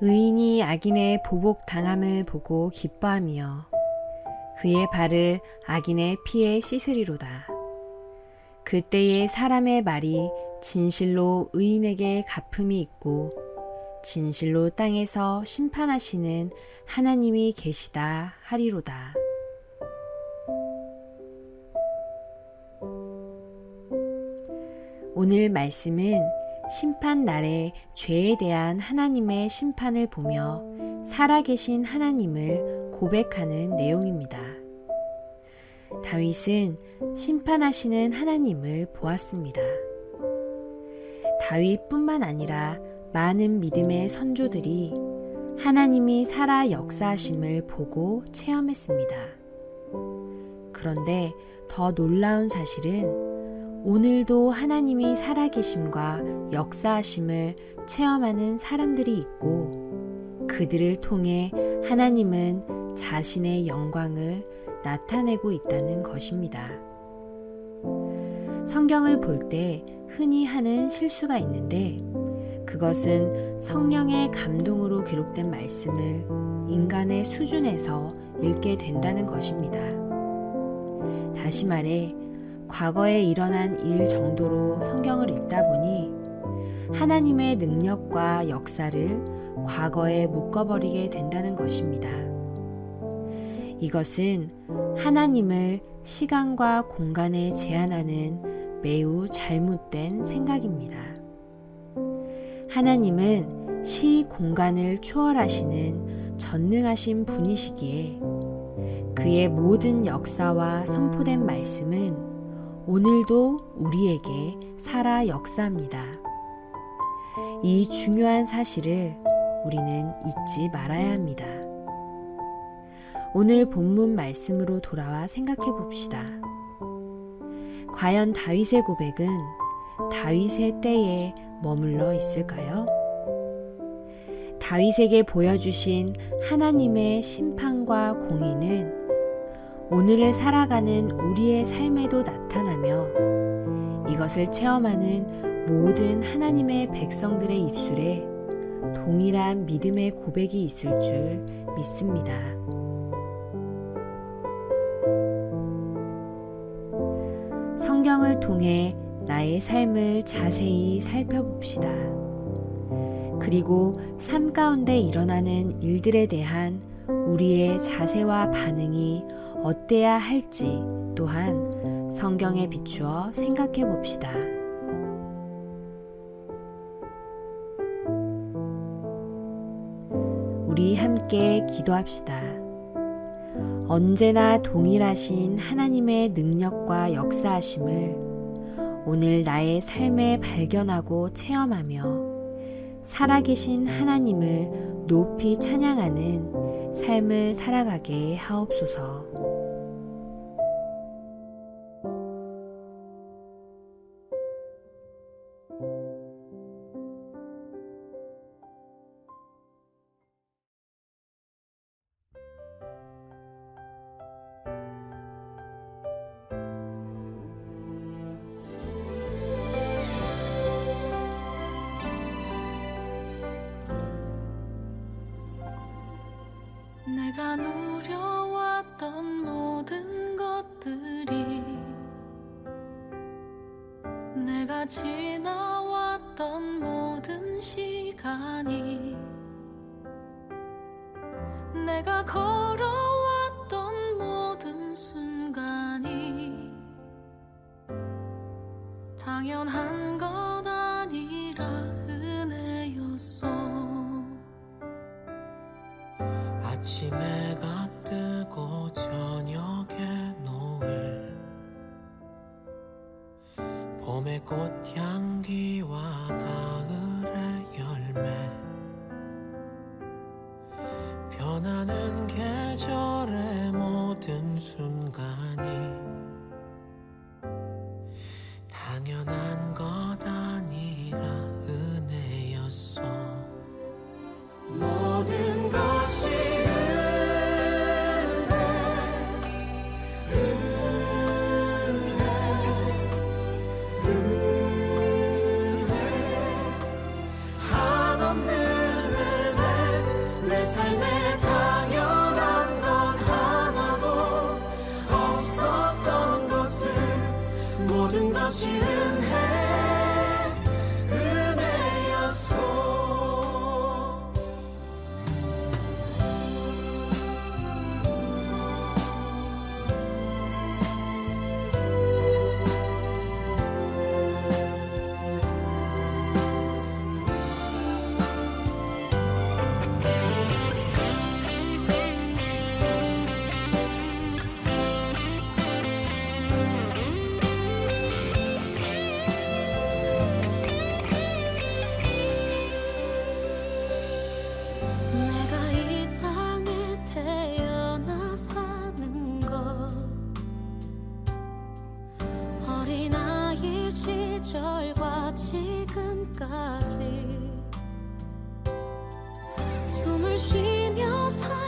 의인이 악인의 보복 당함을 보고 기뻐하며 그의 발을 악인의 피에 씻으리로다. 그때에 사람의 말이 진실로 의인에게 갚음이 있고 진실로 땅에서 심판하시는 하나님이 계시다 하리로다. 오늘 말씀은 심판 날에 죄에 대한 하나님의 심판을 보며 살아계신 하나님을 고백하는 내용입니다. 다윗은 심판하시는 하나님을 보았습니다. 다윗뿐만 아니라 많은 믿음의 선조들이 하나님이 살아 역사하심을 보고 체험했습니다. 그런데 더 놀라운 사실은 오늘도 하나님이 살아계심과 역사하심을 체험하는 사람들이 있고 그들을 통해 하나님은 자신의 영광을 나타내고 있다는 것입니다. 성경을 볼 때 흔히 하는 실수가 있는데 그것은 성령의 감동으로 기록된 말씀을 인간의 수준에서 읽게 된다는 것입니다. 다시 말해, 과거에 일어난 일 정도로 성경을 읽다 보니 하나님의 능력과 역사를 과거에 묶어버리게 된다는 것입니다. 이것은 하나님을 시간과 공간에 제한하는 매우 잘못된 생각입니다. 하나님은 시 공간을 초월하시는 전능하신 분이시기에 그의 모든 역사와 선포된 말씀은 오늘도 우리에게 살아 역사합니다. 이 중요한 사실을 우리는 잊지 말아야 합니다. 오늘 본문 말씀으로 돌아와 생각해 봅시다. 과연 다윗의 고백은 다윗의 때에 머물러 있을까요? 다윗에게 보여주신 하나님의 심판과 공의는 오늘을 살아가는 우리의 삶에도 나타나며 이것을 체험하는 모든 하나님의 백성들의 입술에 동일한 믿음의 고백이 있을 줄 믿습니다. 성경을 통해 나의 삶을 자세히 살펴봅시다. 그리고 삶 가운데 일어나는 일들에 대한 우리의 자세와 반응이 어때야 할지 또한 성경에 비추어 생각해 봅시다. 우리 함께 기도합시다. 언제나 동일하신 하나님의 능력과 역사하심을 오늘 나의 삶에 발견하고 체험하며 살아계신 하나님을 높이 찬양하는 삶을 살아가게 하옵소서. 누려왔던 모든 것들이 내가 지나왔던 모든 시간이 내가 걸어왔던 모든 순간이 당연한 것 아니라 은혜였어. 아침에 가 뜨고 저녁에 노을. 봄의 꽃향기와 가을의 열매. 변하는 계절 삶에 당연한 것 하나도 없었던 것을 모든 것이 그 시절과 지금까지 숨을 쉬며 살